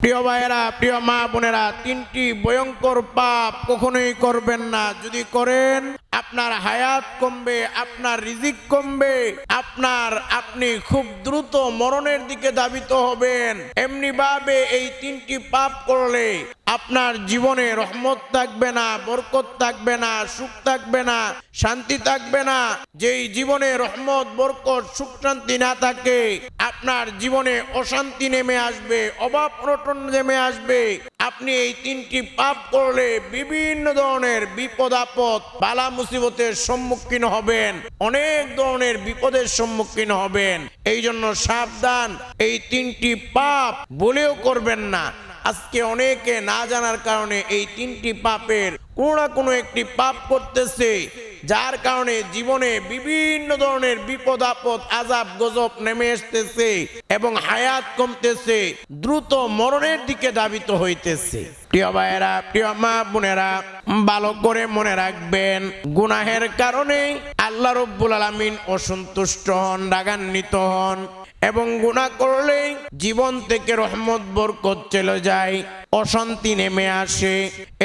প্রিয় ভাইয়েরা প্রিয় মা বোনেরা তিনটি ভয়ঙ্কর পাপ কখনোই করবেন না। যদি করেন আপনার হায়াত কমবে, আপনার রিজিক কমবে, আপনার আপনি খুব দ্রুত মরণের দিকে ধাবিত হবেন। এমনি ভাবে এই তিনটি পাপ করলে আপনার জীবনে রহমত থাকবে না, বরকত থাকবে না, সুখ থাকবে না, শান্তি থাকবে না। যেই জীবনে রহমত, বরকত, সুখ, শান্তি না থাকে, আপনার জীবনে অশান্তি নেমে আসবে, অভাব অনটন নেমে আসবে। আপনি এই তিনটি পাপ করলে বিভিন্ন ধরনের বিপদ আপদ বালা মুসিবতের সম্মুখীন হবেন, অনেক ধরনের বিপদের সম্মুখীন হবেন। এই জন্য সাবধান, এই তিনটি পাপ বলেও করবেন না। আজকে অনেকে না জানার কারণে এই তিনটি পাপের কোনো না কোনো একটি পাপ করতেছে। যার কারণে জীবনে বিভিন্ন ধরনের বিপদ, আপদ আজাব গজব নেমে আসতেছে এবং হায়াত কমতেছে, দ্রুত মরণের দিকে ধাবিত হইতেছে। প্রিয় ভাইয়েরা, প্রিয় মা বোনেরা, ভালো করে মনে রাখবেন, গুনাহের কারণে আল্লাহ রব্বুল আলমিন অসন্তুষ্ট হন, রাগান্বিত হন এবং গুণা করলে জীবন থেকে রহমত বরকত চলে যায়। অশান্তি নেমে আসে।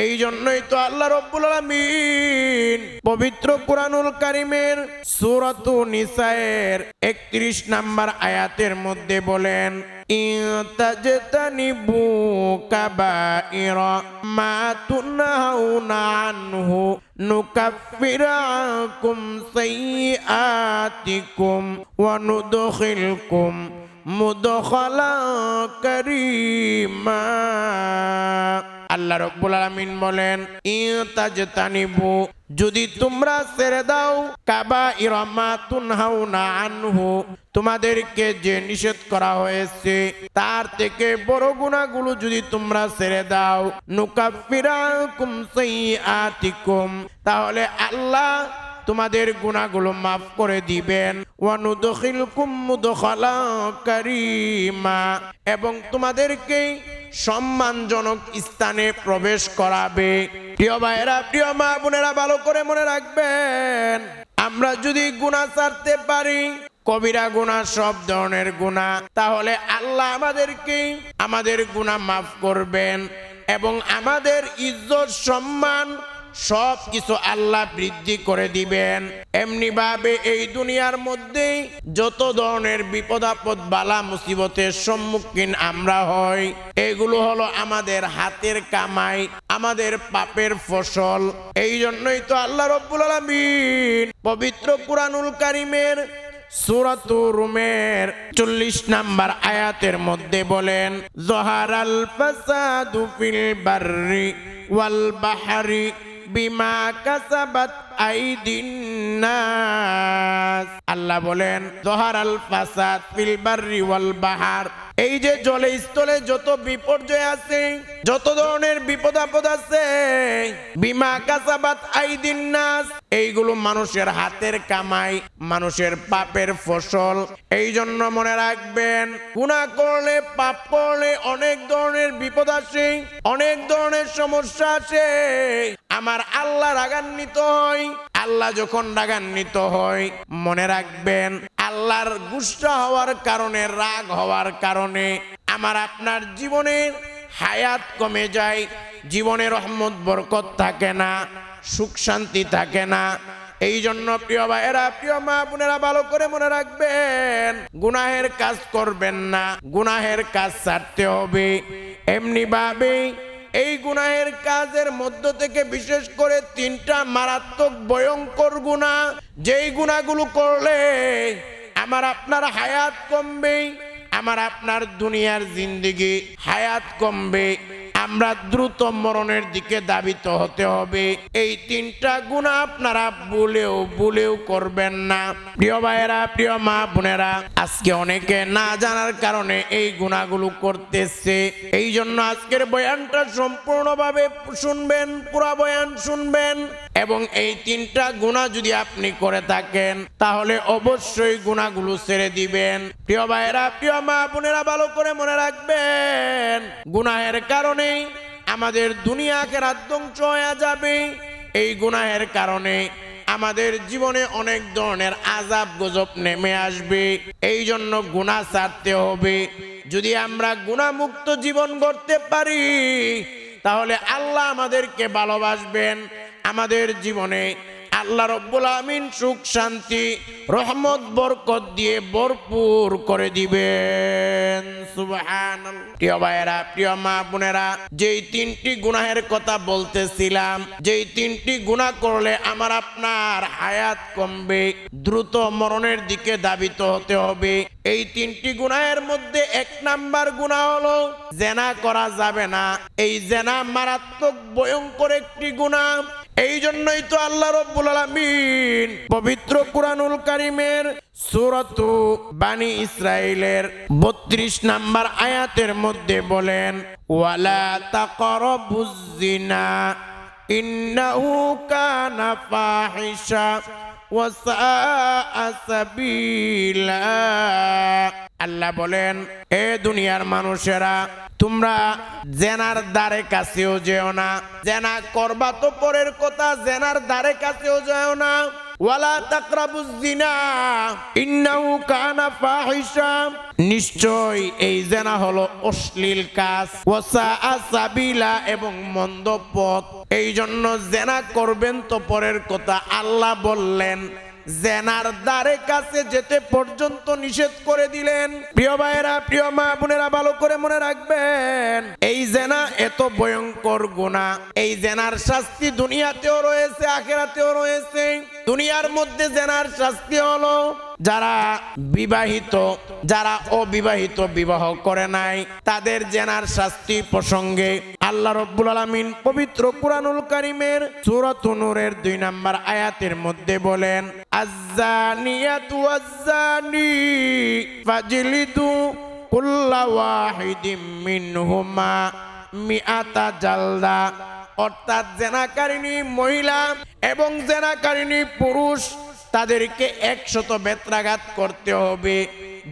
এই জন্যই তো আল্লাহ রব্বুল আলামিন পবিত্র কুরআনুল কারিমের সূরাতু নিসায়ের 31 নাম্বার আয়াতের মধ্যে বলেন ইতাজতানিবু কাবাইরা মা তুনহাউনা আনহু আনকুম সাইয়্যাতিকুম ওয়া নুদখিলকুম মুদখালা কারীমা আল্লাহ রব্বুল আলামিন বলেন, ইতাজতানিবু, যদি তোমরা ছেড়ে দাও কাবা ইরামা তুনহাউনা আনহু, তোমাদেরকে যে নিষেধ করা হয়েছে, তার থেকে বড় গুণাগুলো যদি তোমরা ছেড়ে দাও, নুকাফিরাকুম সাইয়্যাতিকুম তাহলে আল্লাহ তোমাদের গুণাগুলো মাফ করে দিবেন। ওয়ানুদখিলকুম মুদখালা কারীমা। এবং তোমাদেরকে সম্মানজনক স্থানে প্রবেশ করাবে। প্রিয় ভাইয়েরা, প্রিয় মা বোনেরা, ভালো করে মনে রাখবেন, আমরা যদি গুণা ছাড়তে পারি, কবিরা গুণা সব ধরনের গুণা, তাহলে আল্লাহ আমাদেরকে আমাদের গুণা মাফ করবেন এবং আমাদের ইজ্জত, সম্মান সব কিছু আল্লাহ বৃদ্ধি করে দিবেন। এমনি ভাবে এই দুনিয়ার মধ্যে যত ধরনের বিপদ আপদ বালা মুসিবতের সম্মুখীন আমরা হই, এগুলো হলো আমাদের হাতের কামাই, আমাদের পাপের ফসল। এই জন্যই তো আল্লাহ রব্বুল আলামিন পবিত্র কুরআনুল কারিমের সুরাতু রুমের চল্লিশ নাম্বার আয়াতের মধ্যে বলেন, জহারাল ফাসাদু ফিল বাররি ওয়াল বাহারি বিমা কাসাবাত আইদিন নাস। আল্লাহ বলেন জহারাল ফাসাদ ফিল বাহার। এই যে জলে স্থলে যত বিপর্যয় আছে, যত ধরনের বিপদ আপদ আছে, বিমা কাসাবাত আইদিন নাস, এইগুলো মানুষের হাতের কামাই, মানুষের পাপের ফসল। এই জন্য মনে রাখবেন গুণা করলে, পাপ করলে অনেক ধরনের বিপদ আসে, অনেক ধরনের সমস্যা আসে। আমার আল্লাহ রাগান্বিত হয়। আল্লাহ যখন রাগান্বিত হয়, মনে রাখবেন, আল্লাহর গুসা হওয়ার কারণে, রাগ হওয়ার কারণে আমার আপনার জীবনের হায়াত কমে যায়, জীবনে রহমত, বরকত থাকে না, সুখ শান্তি থাকে না। এই জন্য প্রিয় ভাইয়েরা, প্রিয় মা বোনেরা, ভালো করে মনে রাখবেন, গুনাহের কাজ করবেন না, গুনাহের কাজ ছাড়তে হবে। এমনি ভাবে এই গুনাহের কাজের মধ্য থেকে বিশেষ করে তিনটা মারাত্মক ভয়ঙ্কর গুণা। যেই গুণাগুলো করলে আমার আপনার হায়াত কমবে, আমার আপনার দুনিয়ার জিন্দিগি হায়াত কমবে। আমরা দ্রুত মরণের দিকে দাবিত হতে হবে। এই তিনটা গুণা আপনারা বলেও বলেও করবেন না। প্রিয় ভাইয়েরা, প্রিয় মা বোনেরা, আজকে অনেকে না জানার কারণে এই গুণাগুলো করতেছে। এই জন্য আজকের বয়ানটা সম্পূর্ণভাবে শুনবেন, পুরা বয়ান শুনবেন। এবং এই তিনটা গুণা যদি আপনি করে থাকেন, তাহলে অবশ্যই গুণাগুলো ছেড়ে দিবেন। প্রিয় ভাইয়েরা, প্রিয় মা বোনেরা, ভালো করে মনে রাখবেন, গুনাহের কারণে আমাদের দুনিয়াকে ধ্বংস হয়ে যাবে। এই গুনাহের কারণে আমাদের জীবনে অনেক ধরনের আজাব গজব নেমে আসবে। এই জন্য গুণা ছাড়তে হবে। যদি আমরা গুণামুক্ত জীবন গড়তে পারি, তাহলে আল্লাহ আমাদেরকে ভালোবাসবেন। আমাদের জীবনে আল্লাহ রব্বুল আমিন সুখ, শান্তি, রহমত, বরকত দিয়ে ভরপুর করে দিবেন। প্রিয় ভাইয়েরা, প্রিয় মা বোনেরা, যেই তিনটি গুনাহের কথা বলতেছিলাম, যেই তিনটি গুনাহ করলে আমার আপনার হায়াত কমবে, দ্রুত মরণের দিকে দাবিত হতে হবে। এই তিনটি গুনাহের মধ্যে এক নাম্বার গুনাহ হলো জেনা করা যাবে না। এই জেনা মারাত্মক, ভয়ঙ্কর একটি গুনাহ। এই জন্যই তো আল্লাহ রব্বুল আলামিন পবিত্র কুরআনুল কারিমের সুরত বানি ইসরাইলের 32 নাম্বার আয়াতের মধ্যে বলেন, ওয়ালা তাকরাবুজ জিনা ইন্নাহু কানা আল্লাহ বলেন, এ দুনিয়ার মানুষেরা, তোমরা জেনার দ্বারে কাছেও যেও না। জেনা করবা তো পরের কথা, জেনার দ্বারে কাছেও যেও না। ওয়ালা তাকরাবুজ জিনা। ইন্নাহু কানা ফাহিশা। নিশ্চয় এই জেনা হলো অশ্লীল কাজ। ওয়াসা আসাবিলা এবং মন্দ পথ। এই জন্য জেনা করবেন তো পরের কথা আল্লাহ বললেন, জেনার দ্বারে কাছে যেতে পর্যন্ত নিষেধ করে দিলেন। প্রিয় ভাইয়েরা, প্রিয় মা বোনেরা, ভালো করে মনে রাখবেন, এই জেনা এত ভয়ঙ্কর গুণা এই জেনার শাস্তি দুনিয়াতেও রয়েছে, আখেরাতেও রয়েছে। দুনিয়ার মধ্যে জেনার শাস্তি হলো যারা বিবাহিত, যারা অবিবাহিত বিবাহ করে নাই, তাদের জেনার শাস্তি প্রসঙ্গে আল্লাহ রব্বুল আলামিন পবিত্র কুরআনুল কারীমের সূরাত নূরের দুই নাম্বার আয়াতের মধ্যে বলেন, আজ্জানিয়াতু মিনহুমা জালদা অর্থাৎ জেনাকারিনী মহিলা এবং জেনাকারিনী পুরুষ, তাদেরকে একশত বেত্রাঘাত করতে হবে।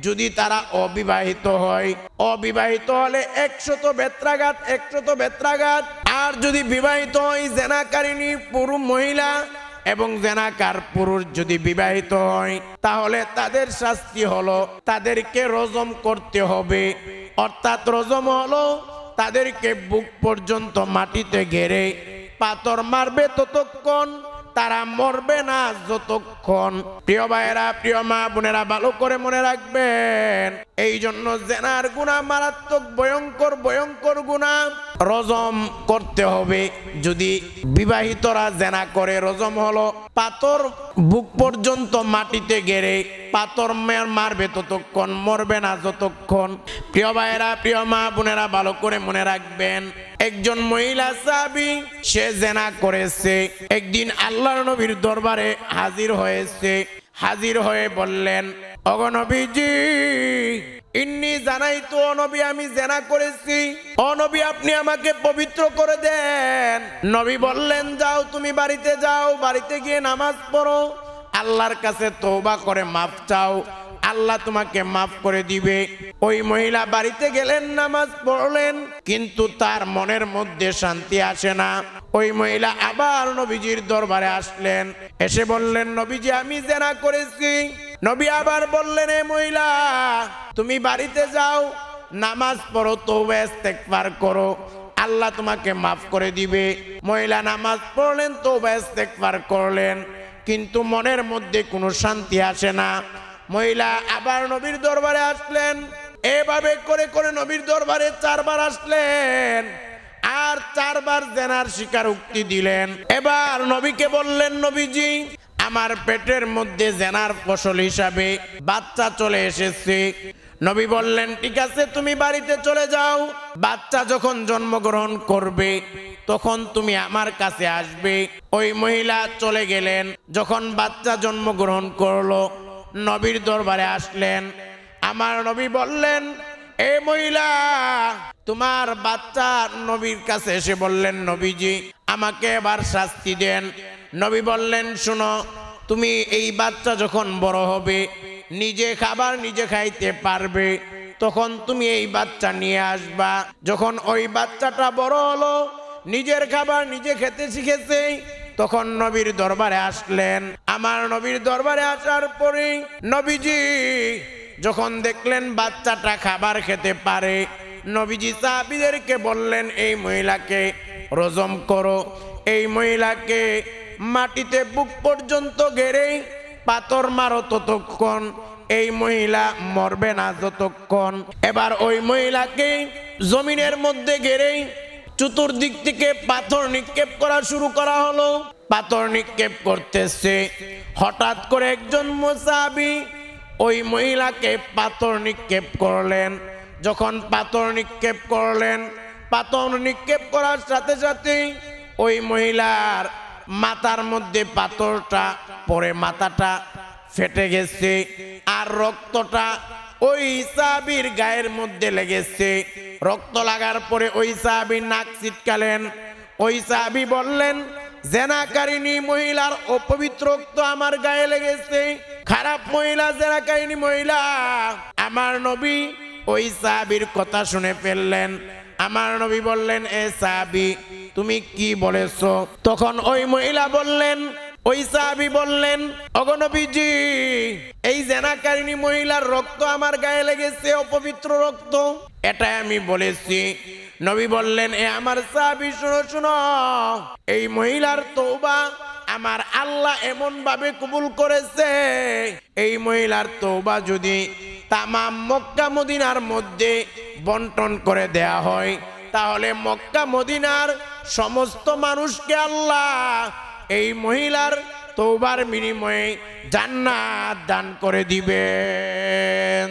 যদি তারা অবিবাহিত হয়, অবিবাহিত হলে একশত বেত্রাঘাত একশত বেত্রাঘাত। আর যদি বিবাহিত হয় জেনাকারিনী পুরুষ মহিলা এবং জেনাকার পুরুষ যদি বিবাহিত হয়, তাহলে তাদের শাস্তি হলো, তাদেরকে রজম করতে হবে। অর্থাৎ রজম হলো তাদেরকে বুক পর্যন্ত মাটিতে ঘেরে পাথর মারবে ততক্ষণ, তারা মরবে না যতক্ষণ। প্রিয় ভাইয়েরা, প্রিয় মা বোনেরা, ভালো করে মনে রাখবেন এই জন্য জেনার গুণা মারাত্মক, ভয়ঙ্কর ভয়ঙ্কর গুণা। রজম করতে হবে। যদি বিবাহিতরা জেনা করে, রজম হলো পাথর বুক পর্যন্ত মাটিতে গেড়ে, পাথর মের মারবে ততক্ষণ, মরবে না যতক্ষণ। প্রিয় ভাইয়েরা, প্রিয় মা বোনেরা, ভালো করে মনে রাখবেন, একজন মহিলা সাবি সে জেনা করেছে। একদিন আল্লাহর নবীর দরবারে হাজির হয়েছে। হাজির হয়ে বললেন অগনবীজি ইন্নি জানাই তো অনবী আমি জেনা করেছি। অনবী আপনি আমাকে পবিত্র করে দেন। নবী বললেন, যাও, তুমি বাড়িতে যাও, বাড়িতে গিয়ে নামাজ পড়ো। আল্লাহর কাছে তৌবা করে মাফ চাও। আল্লাহ তোমাকে মাফ করে দিবে। ওই মহিলা বাড়িতে গেলেন, নামাজ পড়লেন, কিন্তু তার মনের মধ্যে শান্তি আসে না। ওই মহিলা আবার নবীজির দরবারে আসলেন। এসে বললেন, নবীজি, আমি জেনা করেছি। নবী আবার বললেন, এ মহিলা, তুমি বাড়িতে যাও, নামাজ পড়ো তৌবা ইস্তেগফার করো। আল্লাহ তোমাকে মাফ করে দিবে। মহিলা নামাজ পড়লেন তৌবা ইস্তেগফার করলেন, কিন্তু মনের মধ্যে কোনো শান্তি আসে না। মহিলা আবার নবীর দরবারে আসলেন। এভাবে করে করে নবীর দরবারে চারবার আসলেন, আর চারবার জেনার শিকার উক্তি দিলেন। এবার নবীকে বললেন, নবীজি আমার পেটের মধ্যে জেনার ফসল হিসাবে বাচ্চা চলে এসেছে। নবী বললেন, ঠিক আছে, তুমি বাড়িতে চলে যাও। বাচ্চা যখন জন্মগ্রহণ করবে, তখন তুমি আমার কাছে আসবে। ওই মহিলা চলে গেলেন। যখন বাচ্চা জন্মগ্রহণ করল, নবীর দরবারে আসলেন। আমার নবী বললেন, এ মহিলা, তোমার বাচ্চা নবীর কাছে এসে বললেন, নবীজি, আমাকে এবার শাস্তি দেন। নবী বললেন, শুনো, তুমি এই বাচ্চা যখন বড় হবে, নিজে খাবার নিজে খাইতে পারবে, তখন তুমি এই বাচ্চা নিয়ে আসবা। যখন ওই বাচ্চাটা বড় হলো, নিজের খাবার নিজে খেতে শিখেছে, তখন নবীর দরবারে আসলেন। আমার নবীর দরবারে আসার পরে নবীজি যখন দেখলেন বাচ্চাটা খাবার খেতে পারে, নবীজি সাহাবিদেরকে বললেন, এই মহিলাকে রজম করো, এই মহিলাকে মাটিতে বুক পর্যন্ত গেড়ে পাথর মারো ততক্ষণ। এই মহিলা মরবে না যতক্ষণ। এবার ওই মহিলাকে জমিনের মধ্যে গেড়েই চতুর্দিক থেকে পাথর নিক্ষেপ করা শুরু করা হলো। পাথর নিক্ষেপ করতেছে। হঠাৎ করে একজন মোসাবি ওই মহিলাকে পাথর নিক্ষেপ করলেন। যখন পাথর নিক্ষেপ করলেন, পাথর নিক্ষেপ করার সাথে সাথে ওই মহিলার মাথার মধ্যে পাথরটা, পরে মাথাটা ফেটে গেছে আর রক্তটা ওই সাবির গায়ের মধ্যে লেগেছে। রক্ত লাগার পরে ওই সাহাবির নাক ছিটকালেন। ওই সাহাবি বললেন জেনাকারিনী মহিলার অপবিত্র রক্ত আমার গায়ে লেগেছে। খারাপ মহিলা জেনাকারিনী মহিলা। আমার নবী ওই সাহাবির কথা শুনে ফেললেন। আমার নবী বললেন, এ সাহাবি, তুমি কি বলেছ? তখন ওই মহিলা বললেন, ওই সাহাবি বললেন অগনবীজি এই জেনাকারিনী মহিলার রক্ত আমার গায়ে লেগেছে, অপবিত্র রক্ত। এটাই আমি বলেছি। নবী বললেন, এ আমার সাহাবি, শুনো শুনো, এই মহিলার তৌবা আমার আল্লাহ এমন ভাবে কবুল করেছে, এই মহিলার তৌবা যদি তামাম মক্কা মদিনার মধ্যে বন্টন করে দেয়া হয়, তাহলে মক্কা মদিনার সমস্ত মানুষকে আল্লাহ এই মহিলার তৌবার বিনিময়ে জান্নাত দান করে দিবেন।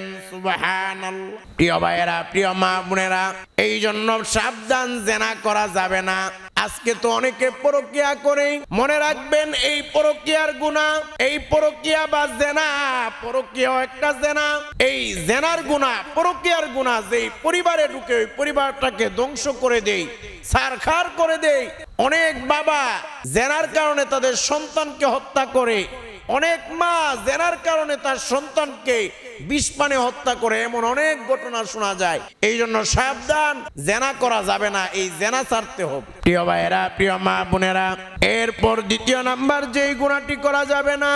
প্রিয় ভাইয়েরা, প্রিয় মা বোনেরা এই জন্য সাবধান জেনা করা যাবে না। আজকে তো অনেকে করে, মনে রাখবেন এই পরকিয়ার গুণা এই পরকিয়া বা জেনা পরকিয়া একটা জেনা। এই জেনার গুণা পরকিয়ার গুণা যেই পরিবারে ঢুকে, ওই পরিবারটাকে ধ্বংস করে দেই সারখার করে দেই অনেক বাবা জেনার কারণে তাদের সন্তানকে হত্যা করে। অনেক মা জেনার কারণে তার সন্তানকে বিষ পানে হত্যা করে, এমন অনেক ঘটনা শোনা যায়। এই জন্য সাবধান, জেনা করা যাবে না, এই জেনা ছাড়তে হবে। প্রিয় ভাইয়েরা, প্রিয় মা বোনেরা, এরপর দ্বিতীয় নাম্বার, যেই গুণাটি করা যাবে না,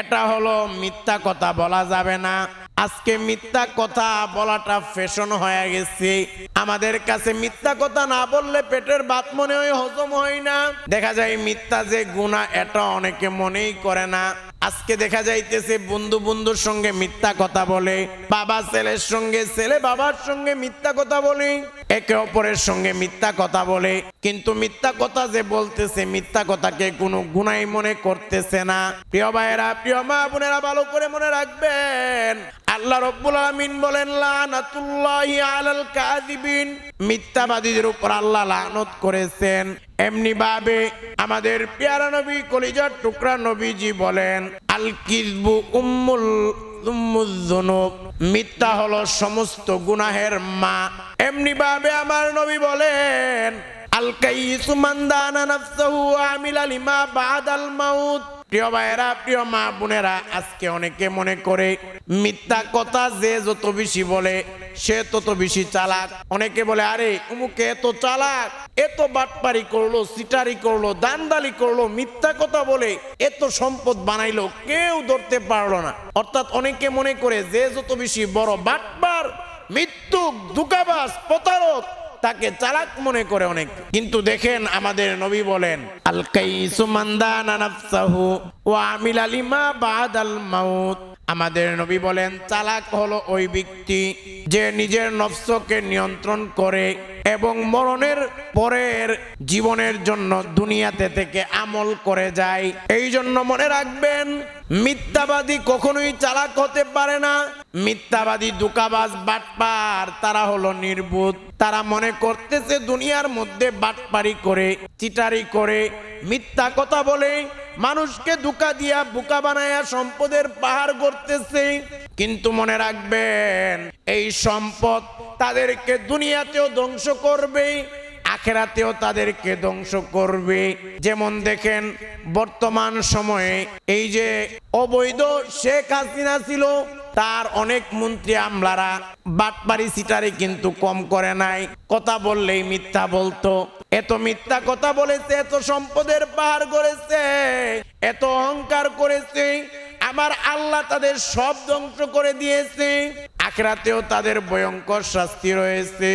এটা হলো মিথ্যা কথা বলা যাবে না। আজকে মিথ্যা কথা বলাটা ফ্যাশন হয়ে গেছে। আমাদের কাছে মিথ্যা কথা না বললে পেটের বাত মনে হয় হজম হয় না। দেখা যায় মিথ্যা যে গুণা এটা অনেকে মনেই করে না। আজকে দেখা যাইতেছে বন্ধু বন্ধুর সঙ্গে মিথ্যা কথা বলে, বাবা ছেলের সঙ্গে, ছেলে বাবার সঙ্গে মিথ্যা কথা বলে, একে অপরের সঙ্গে মিথ্যা কথা বলে। কিন্তু মিথ্যা কথা যে বলতেছে, মিথ্যা কথাকে কোনো গুনাই মনে করতেছে না। প্রিয় ভাইয়েরা, প্রিয় মা বোনেরা, ভালো করে মনে রাখবেন, আল্লাহ রব্বুল আলামিন বলেন, লানাতুল্লাহি আলাল কাযিবিন। মিথ্যাবাদীদের উপর আল্লাহ লানত করেছেন। এমনি ভাবে আমাদের পেয়ারা নবী, কলিজার টুকরা নবীজি বলেন, আল কিসবু উম্মুল মিথ্যা হলো সমস্ত গুনাহের মা। এমনি ভাবে আমার নবী বলেন, আল কাইসু দানা নাফসাহু আমিলা বাদাল মাউত। প্রিয় ভাইয়েরা, প্রিয় মা বোনেরা, আজকে অনেকে মনে করে মিথ্যা কথা যে যত বেশি বলে, সে তত বেশি চালাক। অনেকে বলে, আরে, উমুকে এত চালাক, এত বাটপারি করল, সিটারি করল, দান্দালি করল, মিথ্যা কথা বলে, এত সম্পদ বানাইলো, কেউ ধরতে পারল না। অর্থাৎ অনেকে মনে করে, যে যত বেশি বড় বাটবার মৃত্যু দুকাবাস প্রতারক তাকে চালাক মনে করে অনেক। কিন্তু দেখেন আমাদের নবী বলেন, আল কাইসু মান্দানা নাফসাহু ওয়া আমিলা লিমা বাদাল মাউত। আমাদের নবী বলেন, চালাক হলো ওই ব্যক্তি যে নিজের নফসকে নিয়ন্ত্রণ করে এবং মরণের পরের জীবনের জন্য দুনিয়াতে থেকে আমল করে যায়। এই জন্য মনে রাখবেন, মিথ্যাবাদী কখনোই চালাক হতে পারে না। মিথ্যাবাদী দুকাবাজ বাটপার, তারা হলো নির্বুধ। তারা মনে করতেছে দুনিয়ার মধ্যে বাটপারি করে, চিটারি করে, মিথ্যা কথা বলে। মানুষকে দুকা দিয়া বুকা বানায়া সম্পদের পাহাড় করতেছে কিন্তু মনে রাখবেন, এই সম্পদ তাদেরকে দুনিয়াতেও ধ্বংস করবে, আখেরাতেও তাদেরকে ধ্বংস করবে। যেমন দেখেন, বর্তমান সময়ে এই যে অবৈধ শেখ হাসিনা ছিল, তার অনেক মন্ত্রী আমলারা বাটপারি সিটারি কিন্তু কম করে নাই। কথা বললেই মিথ্যা বলতো। এত মিথ্যা কথা বলেছে, এত সম্পদের পাহাড় করেছে, এত অহংকার করেছে আমার আল্লাহ তাদের সব ধ্বংস করে দিয়েছে, আখরাতেও তাদের ভয়ঙ্কর শাস্তি রয়েছে।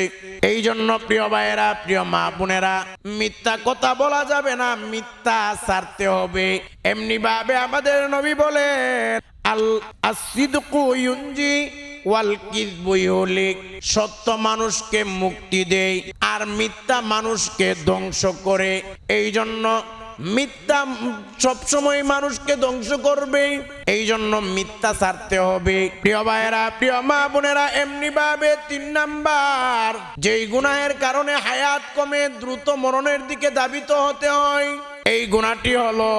এই জন্য প্রিয় ভাইয়েরা, প্রিয় মা বোনেরা, মিথ্যা কথা বলা যাবে না, মিথ্যা সারতে হবে। এমনি ভাবে আমাদের নবী বলেন আল আসিদকু ইউনজি ওয়াল কিযবু ইউলিক সত্য মানুষকে মুক্তি দেয় আর মিথ্যা মানুষকে ধ্বংস করে। এই জন্য মিথ্যা সবসময় মানুষকে ধ্বংস করবে এই জন্য মিথ্যা ছাড়তে হবে। প্রিয় ভাইয়েরা, প্রিয় মা বোনেরা এমনি ভাবে তিন নাম্বার, যেই গুনাহের কারণে হায়াত কমে দ্রুত মরণের দিকে দাবিত হতে হয়, এই গুণাটি হলো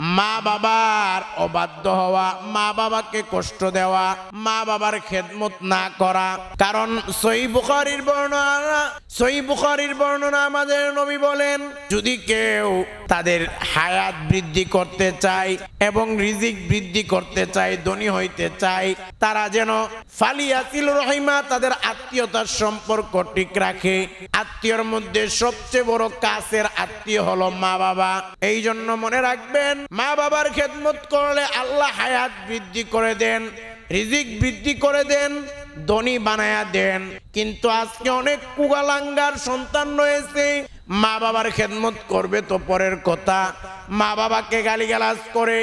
মা বাবার অবাধ্য হওয়া, মা বাবাকে কষ্ট দেওয়া, মা বাবার খেদমত না করা। কারণ সই বুখারির বর্ণনা সই বুখারির বর্ণনা আমাদের নবী বলেন, যদি কেউ তাদের হায়াত বৃদ্ধি করতে চায় এবং রিজিক বৃদ্ধি করতে চায়, ধনী হইতে চায়, তারা যেন ফালিয়াতিল রহিমা তাদের আত্মীয়তার সম্পর্ক ঠিক রাখে। আত্মীয়র মধ্যে সবচেয়ে বড় কাছের আত্মীয় হলো মা বাবা। এই জন্য মনে রাখবেন মা বাবার খেদমত করলে আল্লাহ হায়াত বৃদ্ধি করে দেন, রিজিক বৃদ্ধি করে দেন, ধনী বানায়া দেন। কিন্তু আজকে অনেক কুগালাঙ্গার সন্তান রয়েছে, মা বাবার খেদমত করবে তো পরের কথা। মা বাবাকে গালিগালাজ করে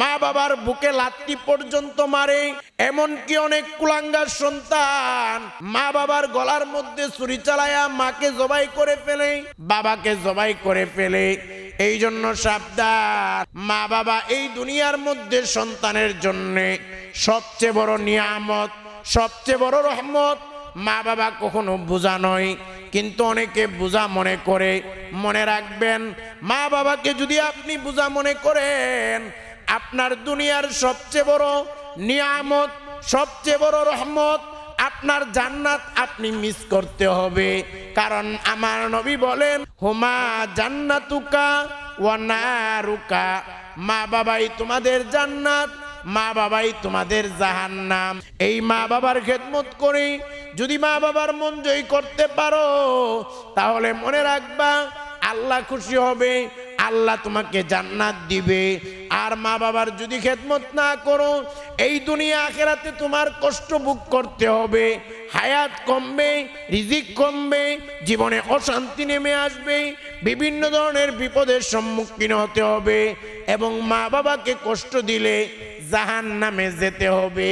মা বাবার বুকে লাত্তি পর্যন্ত মারে, এমনকি অনেক কুলাঙ্গার সন্তান মা বাবার গলার মধ্যে ছুরি চালায়া মাকে জবাই করে ফেলে, বাবাকে জবাই করে ফেলে। এই জন্য সাবধান, মা বাবা এই দুনিয়ার মধ্যে সন্তানের জন্য সবচেয়ে বড় নিয়ামত, সবচেয়ে বড় রহমত মা বাবা কখনো বোঝা নয়। কিন্তু অনেকে বোঝা মনে করে। মনে রাখবেন, মা বাবাকে যদি আপনি বোঝা মনে করেন আপনার দুনিয়ার সবচেয়ে বড় নিয়ামত, সবচেয়ে বড় রহমত, আপনার জান্নাত আপনি মিস করতে হবে। কারণ আমার নবী বলেন, হুমা জান্নাতুকা ওয়া নারুকা। মা বাবাই তোমাদের জান্নাত, মা বাবাই তোমাদের জাহান্নাম। এই মা বাবার খেদমত করে যদি মা বাবার মন জয় করতে পারো, তাহলে মনে রাখবা, আল্লাহ খুশি হবে। আল্লাহ তোমাকে জান্নাত দিবে। আর মা বাবার যদি খেদমত না করো, এই দুনিয়া আখেরাতে তোমার কষ্ট ভোগ করতে হবে। হায়াত কমবে, রিজিক কমবে, জীবনে অশান্তি নেমে আসবে, বিভিন্ন ধরনের বিপদের সম্মুখীন হতে হবে এবং মা বাবাকে কষ্ট দিলে জাহান নামে যেতে হবে।